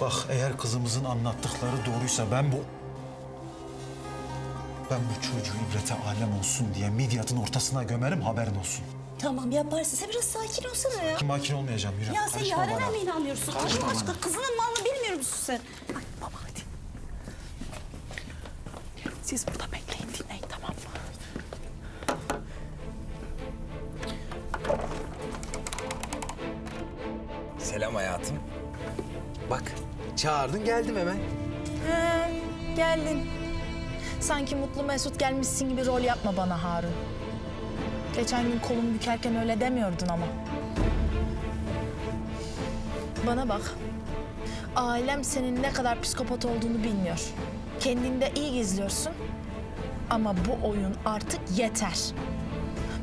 Bak eğer kızımızın anlattıkları doğruysa ben bu... Ben bu çocuğu ibrete alem olsun diye midyatın ortasına gömerim haberin olsun. Tamam yaparsın. Sen biraz sakin olsana ya. Makin olmayacağım Mürem. Ya sen Karışma Yaren'e bana. mi inanmıyorsun? Karışma Allah aşkına bana. kızının malını bilmiyor musun sen? Ay baba hadi. Siz burada bekleyin dinleyin tamam mı? Selam hayatım. Bak çağırdın geldim hemen. He, geldin. Sanki mutlu mesut gelmişsin gibi rol yapma bana Harun. Geçen gün kolumu bükerken öyle demiyordun ama. Bana bak. Ailem senin ne kadar psikopat olduğunu bilmiyor. Kendinde iyi gizliyorsun. Ama bu oyun artık yeter.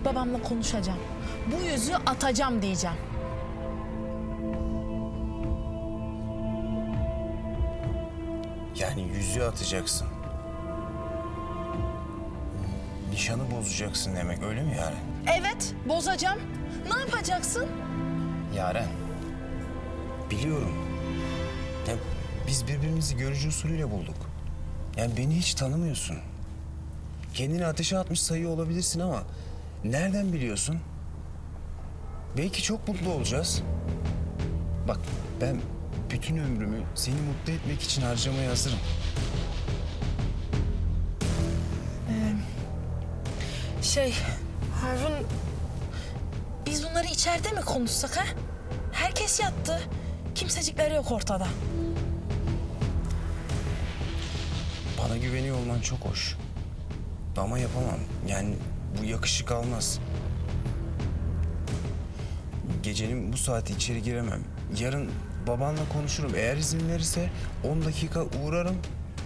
Babamla konuşacağım. Bu yüzüğü atacağım diyeceğim. Yani yüzüğü atacaksın. Nişanı bozacaksın demek öyle mi Yaren? Evet, bozacağım. Ne yapacaksın? Yaren. Biliyorum. Ya biz birbirimizi görücü usulüyle bulduk. Yani beni hiç tanımıyorsun. Kendini ateşe atmış sayı olabilirsin ama nereden biliyorsun? Belki çok mutlu olacağız. Bak ben bütün ömrümü seni mutlu etmek için harcamaya hazırım. Şey, Harun... Biz bunları içeride mi konuşsak ha? Herkes yattı. Kimsecikleri yok ortada. Bana güveniyor olman çok hoş. Ama yapamam. Yani bu yakışık almaz. Gecenin bu saati içeri giremem. Yarın babanla konuşurum. Eğer izin verirse 10 dakika uğrarım,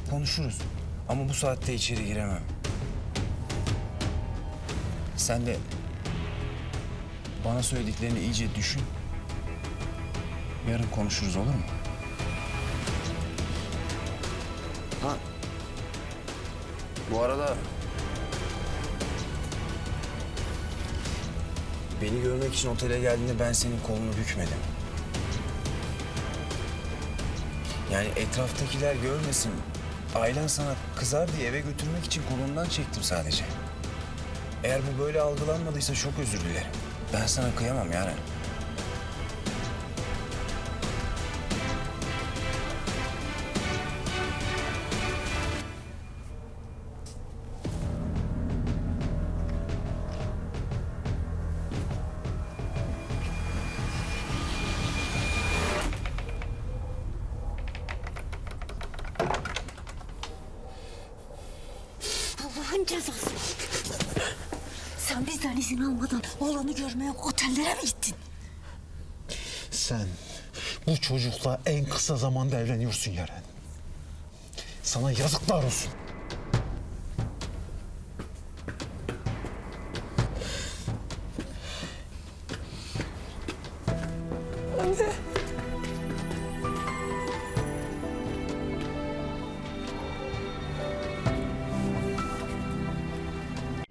konuşuruz. Ama bu saatte içeri giremem. Sen de bana söylediklerini iyice düşün. Yarın konuşuruz olur mu? Ha. Bu arada beni görmek için otele geldiğinde ben senin kolunu bükmedim. Yani etraftakiler görmesin. Ailen sana kızar diye eve götürmek için kolundan çektim sadece. Eğer bu böyle algılanmadıysa çok özür dilerim. Ben sana kıyamam yani. Allah'ın cezası. Sen bizden izin almadan oğlanı görmeye otellere mi gittin? Sen bu çocukla en kısa zamanda evleniyorsun Yaren. Sana yazıklar olsun.